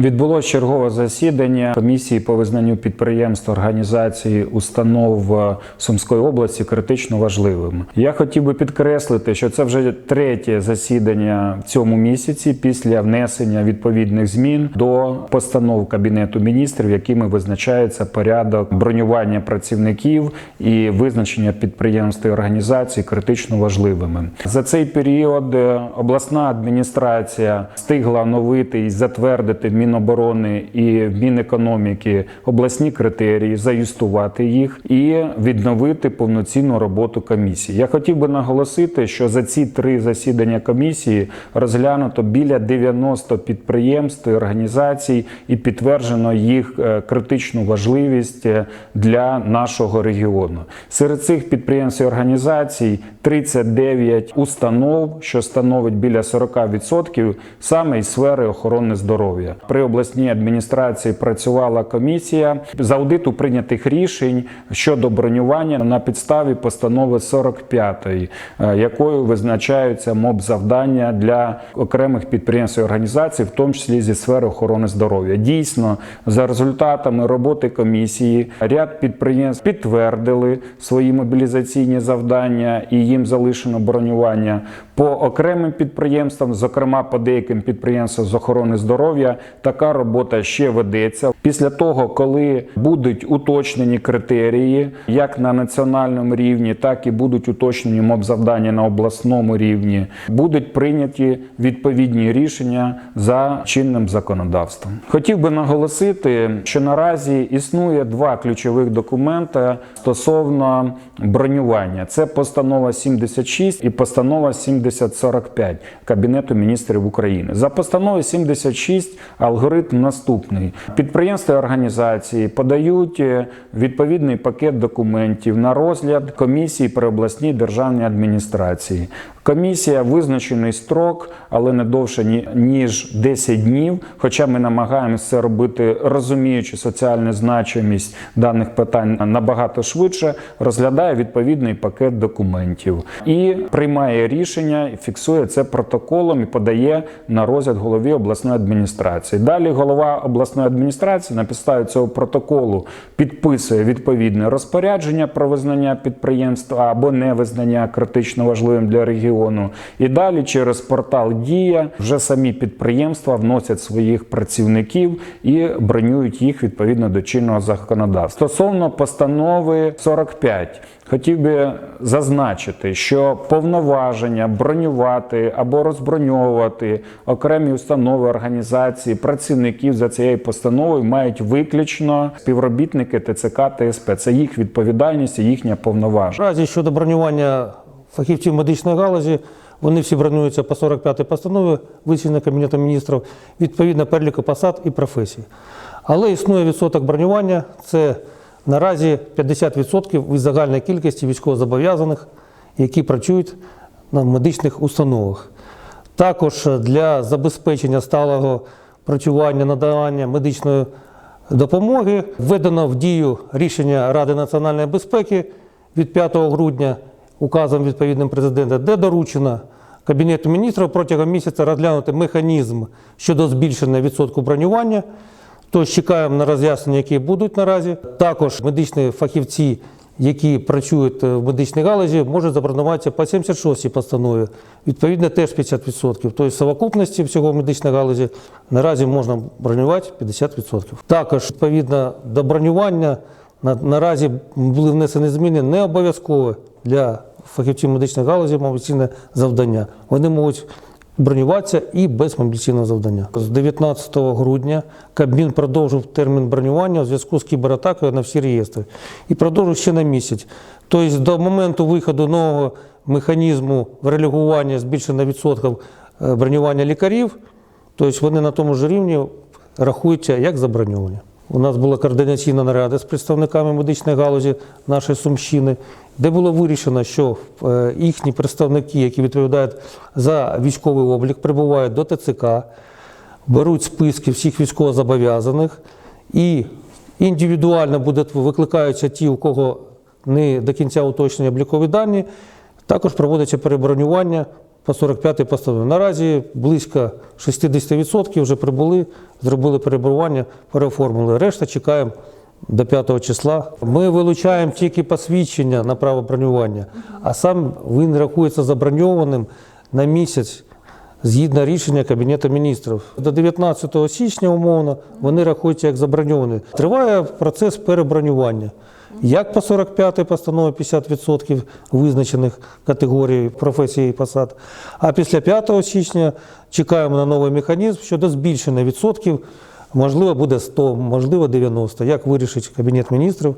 Відбулося чергове засідання комісії по визнанню підприємств, організацій, установ е, Сумської області критично важливими. Я хотів би підкреслити, що це вже третє засідання в цьому місяці після внесення відповідних змін до постанов Кабінету міністрів, якими визначається порядок бронювання працівників і визначення підприємств і організацій критично важливими. За цей період е, обласна адміністрація встигла оновити і затвердити Міноборони і Мінекономіки обласні критерії, заюстувати їх і відновити повноцінну роботу комісії. Я хотів би наголосити, що за ці три засідання комісії розглянуто біля 90 підприємств і організацій і підтверджено їх е, критичну важливість е, для нашого регіону. Серед цих підприємств і організацій 39 установ, що становить біля 40% саме із сфери охорони здоров'я. При обласній адміністрації працювала комісія з аудиту прийнятих рішень щодо бронювання на підставі постанови 45, е, якою визначаються моб завдання для окремих підприємств і організацій, в тому числі зі сфери охорони здоров'я. Дійсно, за результатами роботи комісії, ряд підприємств підтвердили свої мобілізаційні завдання і їм залишено бронювання по окремим підприємствам, зокрема по деяким підприємствам з охорони здоров'я. Така робота ще ведеться. Після того, коли будуть уточнені критерії, як на національному рівні, так і будуть уточнені моб-завдання на обласному рівні, будуть прийняті відповідні рішення за чинним законодавством. Хотів би наголосити, що наразі існує два ключових документи стосовно бронювання: це постанова 76 і постанова 7045 Кабінету міністрів України. За постановою 76 алгоритм наступний: підприємства і організації подають е, відповідний пакет документів на розгляд комісії при обласній державній адміністрації. Комісія визначений строк, але не довше ніж 10 днів. Хоча ми намагаємося це робити, розуміючи соціальну значимість даних питань набагато швидше, розглядає відповідний пакет документів і приймає рішення, фіксує це протоколом і подає на розгляд голові обласної адміністрації. Далі голова обласної адміністрації на підставі цього протоколу підписує відповідне розпорядження про визнання підприємства або невизнання критично важливим для регіону. І далі через портал Дія вже самі підприємства вносять своїх працівників і бронюють їх відповідно до чинного законодавства. Стосовно постанови 45, хотів би зазначити, що повноваження бронювати або розброньовувати окремі установи організації працівників за цією постановою мають виключно співробітники ТЦК ТСП. Це їх відповідальність і їхня повноваження. Наразі щодо бронювання фахівців медичної галузі, вони всі бронюються по 45-й постанові, вичинена Кабінетом міністрів, відповідно переліку посад і професій. Але існує відсоток бронювання, це наразі 50% від загальної кількості військовозобов'язаних, які працюють на медичних установах. Також для забезпечення сталого працювання, надавання медичної допомоги введено в дію рішення Ради національної безпеки від 5 грудня указом відповідним президента, де доручено Кабінету міністрів протягом місяця розглянути механізм щодо збільшення відсотку бронювання. Тож чекаємо на роз'яснення, які будуть наразі. Також медичні фахівці, які працюють в медичній галузі, можуть забронюватися по 76 постанові. Відповідно, теж 50%. Тобто в совокупності всього в медичній галузі наразі можна бронювати 50%. Також відповідно до бронювання на- наразі були внесені зміни не обов'язково для фахівців медичної галузі мобілізаційне завдання. Вони можуть бронюватися і без мобілізаційного завдання. З 19 грудня Кабмін продовжив термін бронювання у зв'язку з кібератакою на всі реєстри і продовжив ще на місяць. Тобто до моменту виходу нового механізму релігування збільшення відсотків е, бронювання лікарів, тобто вони на тому ж рівні рахуються як заброньовані. У нас була координаційна нарада з представниками медичної галузі нашої Сумщини, де було вирішено, що е, їхні представники, які відповідають за військовий облік, прибувають до ТЦК, беруть списки всіх військовозобов'язаних і індивідуально будуть викликаються ті, у кого не до кінця уточнені облікові дані. Також проводиться перебронювання по 45 постанові. Наразі близько 60% вже прибули, зробили перебування, переоформили. Решта чекаємо до 5 числа. Ми вилучаємо тільки посвідчення на право бронювання, а сам він рахується заброньованим на місяць. Згідно рішення Кабінету міністрів, до 19 січня умовно вони рахуються як заброньовані. Триває процес перебронювання. Як по 45-й постанові 50% визначених категорій професій і посад. А після 5 січня чекаємо на новий механізм щодо збільшення відсотків. Можливо, буде 100, можливо, 90. Як вирішить Кабінет міністрів.